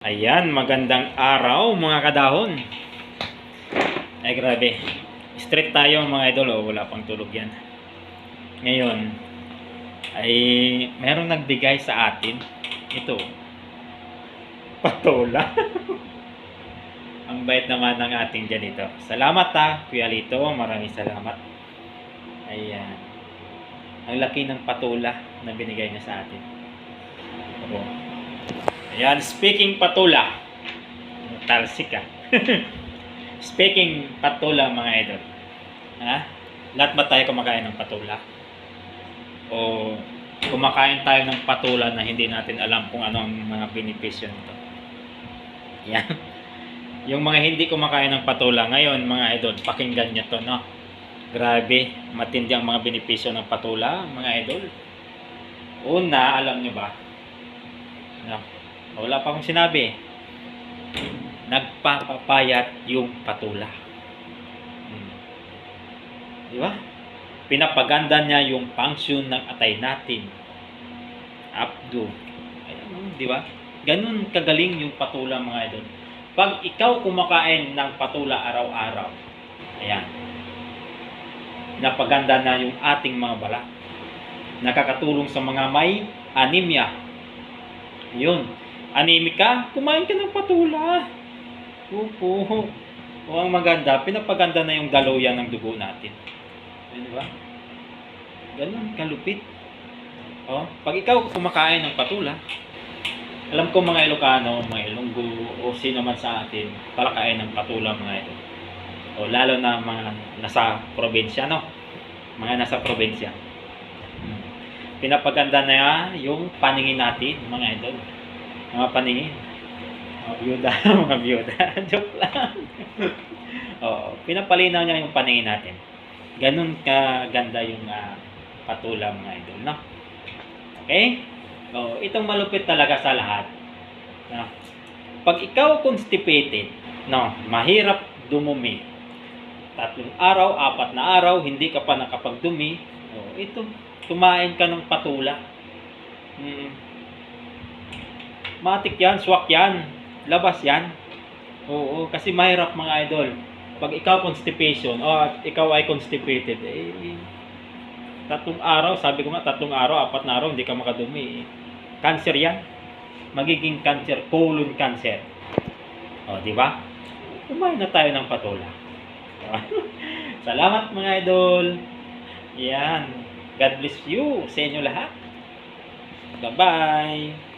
Ayan, magandang araw mga kadahon. Ay grabe. Straight tayo mga idol, oh, wala pang tulog yan. Ngayon, ay merong nagbigay sa atin. Ito. Patola. Ang bait naman ng ating dyan ito. Salamat ha, Kuya Lito. Maraming salamat. Ayan. Ang laki ng patola na binigay niya sa atin. Oo. Ayan, speaking patula. Talsik ka. speaking patula mga idol. Ha? Lahat ba tayo kumakain ng patula? O kumakain tayo ng patula na hindi natin alam kung ano ang mga benepisyo nito? Yan. Yung mga hindi kumakain ng patula ngayon, mga idol, pakinggan nyo to, no? Grabe, matindi ang mga benepisyo ng patula, mga idol. Una, alam nyo ba? No? Wala pa akong sinabi. Nagpapapayat yung patula. Hmm. Di ba? Pinapaganda niya yung function ng atay natin. Abdo. Ayan, di ba? Ganun kagaling yung patula mga idol. Pag ikaw kumakain ng patula araw-araw, ayan, napaganda na yung ating mga balat. Nakakatulong sa mga may anemia. Yun. Anemic ka, kumain ka ng patula. Opo. O ang maganda, pinapaganda na yung daluyan ng dugo natin. Di ba? Ganun, kalupit. O, pag ikaw kumakain ng patula, alam ko mga Ilocano, mga Ilonggo, o sino man sa atin, palakain ng patula mga ito. O lalo na mga nasa probinsya, no? Mga nasa probinsya. Hmm. Pinapaganda na yung paningin natin, mga idol. Mga paningin. Mga byuda, mga byuda. Joke lang. Oo, pinapalinaw niya yung paningin natin. Ganun kaganda yung ah, patula, mga idol, no? Okay? Oh, itong malupit talaga sa lahat. No? Pag ikaw constipated, no, mahirap dumumi. Tatlong araw, apat na araw, hindi ka pa nakapagdumi. Oh, ito, kumain ka ng patula. Mm. Matik yan, swak yan. Labas yan. Oo, kasi mahirap mga idol. Pag ikaw constipation, o at ikaw ay constipated, eh, tatlong araw, sabi ko nga, tatlong araw, apat na araw, hindi ka makadumi. Cancer yan. Magiging cancer, colon cancer. O, di ba? Kumain na tayo ng patula. Salamat mga idol. Yan. God bless you sa inyo lahat. Bye-bye.